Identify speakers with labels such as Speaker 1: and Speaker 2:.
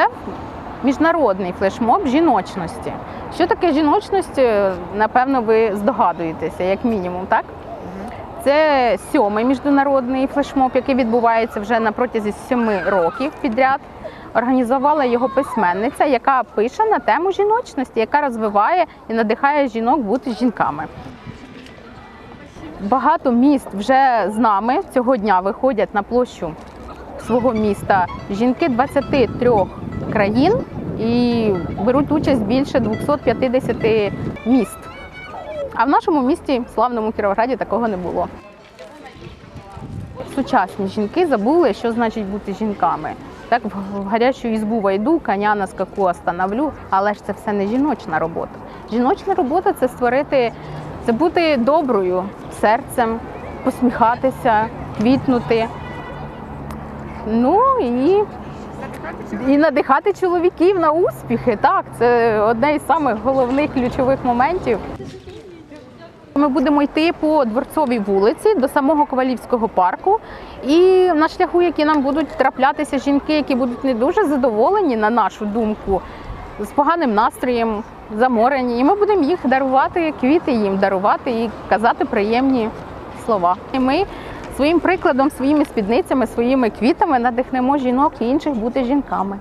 Speaker 1: Це міжнародний флешмоб жіночності. Що таке жіночність, е, напевно, ви здогадуєтеся, як мінімум, так? Це сьомий міжнародний флешмоб, який відбувається вже на протязі семи років підряд. Організувала його письменниця, яка пише на тему жіночності, яка розвиває і надихає жінок бути жінками. Багато міст вже з нами цього дня виходять на площу свого міста жінки 23 країн і беруть участь більше 250 міст. А в нашому місті, славному Кіровограді, такого не було. Сучасні жінки забули, що значить бути жінками. Так, в гарячу ізбу войду, коня на скаку остановлю, але ж це все не жіночна робота. Жіночна робота це створити, це бути доброю серцем, посміхатися, квітнути. Ну і, і надихати чоловіків на успіхи. Так, це одне із самих головних ключових моментів. Ми будемо йти по дворцовій вулиці до самого Ковалівського парку. І на шляху, які нам будуть траплятися жінки, які будуть не дуже задоволені, на нашу думку, з поганим настроєм, заморені. І ми будемо їх дарувати, квіти їм дарувати і казати приємні слова. І ми своїм прикладом, своїми спідницями, своїми квітами надихнемо жінок і інших бути жінками.